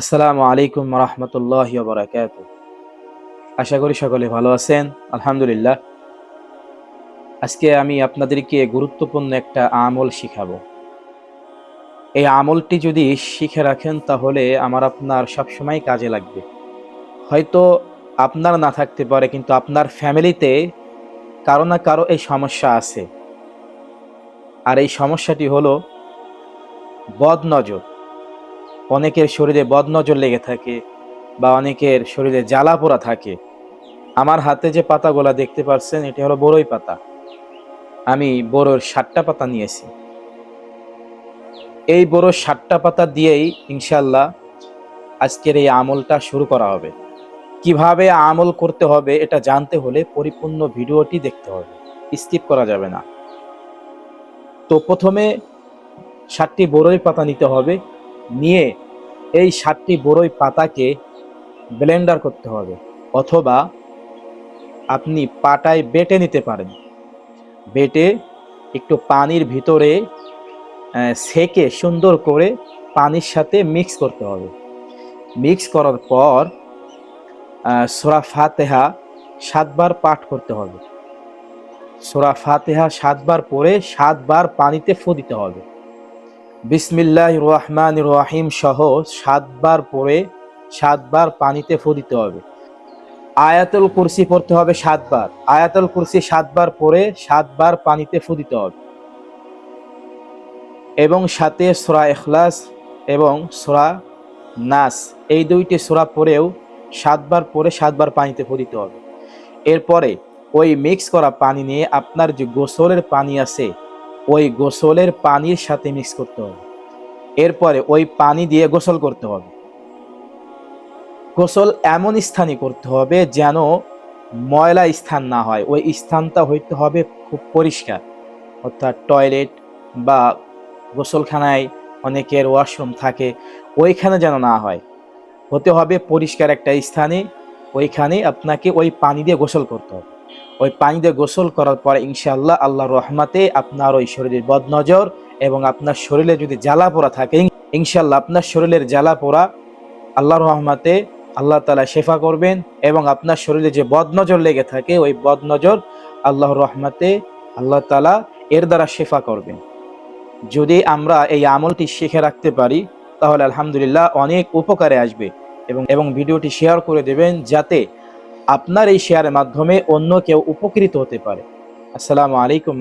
আসসালামু আলাইকুম রহমতুল্লাহ বরাকাত আশা করি সকলে ভালো আছেন, আলহামদুলিল্লাহ। আজকে আমি আপনাদেরকে গুরুত্বপূর্ণ একটা আমল শিখাবো। এই আমলটি যদি শিখে রাখেন, তাহলে আমার আপনার সবসময় কাজে লাগবে। হয়তো আপনার না থাকতে পারে, কিন্তু আপনার ফ্যামিলিতে কারও না কারও এই সমস্যা আছে। আর এই সমস্যাটি হলো বদনজর। অনেকের শরীরে বদনজর লেগে থাকে বা অনেকের শরীরে জ্বালা পোড়া থাকে। আমার হাতে যে পাতাগুলা দেখতে পাচ্ছেন এটি হলো বড়ই পাতা। আমি বড়োর ষাটটা পাতা নিয়েছি। এই বড়োর ষাটটা পাতা দিয়েই ইনশাল্লাহ আজকের এই আমলটা শুরু করা হবে। কীভাবে আমল করতে হবে এটা জানতে হলে পরিপূর্ণ ভিডিওটি দেখতে হবে। স্কিপ করা যাবে না। তো প্রথমে ষাটটি বড়ই পাতা নিতে হবে। নিয়ে এই সাতটি বড়ই পাতাকে ব্লেন্ডার করতে হবে, অথবা আপনি পাটায় বেটে নিতে পারেন। বেটে একটু পানির ভিতরে সেকে সুন্দর করে পানির সাথে মিক্স করতে হবে। মিক্স করার পর সোরা ফাতেহা সাতবার পাঠ করতে হবে। সোরা ফাতেহা সাতবার পরে সাতবার পানিতে ফু দিতে হবে। বিসমিল্লাহ রহমান রহিম সহ সাতবার পরে সাতবার পানিতে ফু দিতে হবে। আয়াতুল কুরসি পড়তে হবে সাতবার। আয়াতুল কুরসি সাতবার পরে সাতবার পানিতে ফু দিতে হবে। এবং সাথে সোরা এখলাস এবং সোরা নাস, এই দুইটি সোরা পরেও সাতবার পরে সাতবার পানিতে ফু দিতে হবে। এরপরে ওই মিক্স করা পানি নিয়ে আপনার যে গোসলের পানি আছে ওই গোসলের পানির সাথে মিক্স করতে হবে। এরপরে ওই পানি দিয়ে গোসল করতে হবে। গোসল এমন স্থানে করতে হবে যেন ময়লা স্থান না হয়। ওই স্থানটা হইতে হবে খুব পরিষ্কার। অর্থাৎ টয়লেট বা গোসলখানায় অনেকের ওয়াশরুম থাকে, ওইখানে যেন না হয়। হতে হবে পরিষ্কার একটা স্থানে, ওইখানে আপনাকে ওই পানি দিয়ে গোসল করতে হবে। ওই পানি দিয়ে গোসল করার পরে ইনশাআল্লাহ আল্লাহর রহমাতে আপনার ওই শরীরের বদনজর এবং আপনার শরীরে যদি জ্বালা পোড়া থাকে, ইনশাআল্লাহ আপনার শরীরের জ্বালা পোড়া আল্লাহর রহমাতে আল্লাহ তালা শেফা করবেন এবং আপনার শরীরে যে বদনজর লেগে থাকে, ওই বদনজর আল্লাহর রহমাতে আল্লাহ তালা এর দ্বারা শেফা করবেন। যদি আমরা এই আমলটি শিখে রাখতে পারি, তাহলে আলহামদুলিল্লাহ অনেক উপকারে আসবে এবং এবং ভিডিওটি শেয়ার করে দেবেন যাতে আপনার এই শেয়ারের মাধ্যমে অন্য কেউ উপকৃত হতে পারে। আসসালামু আলাইকুম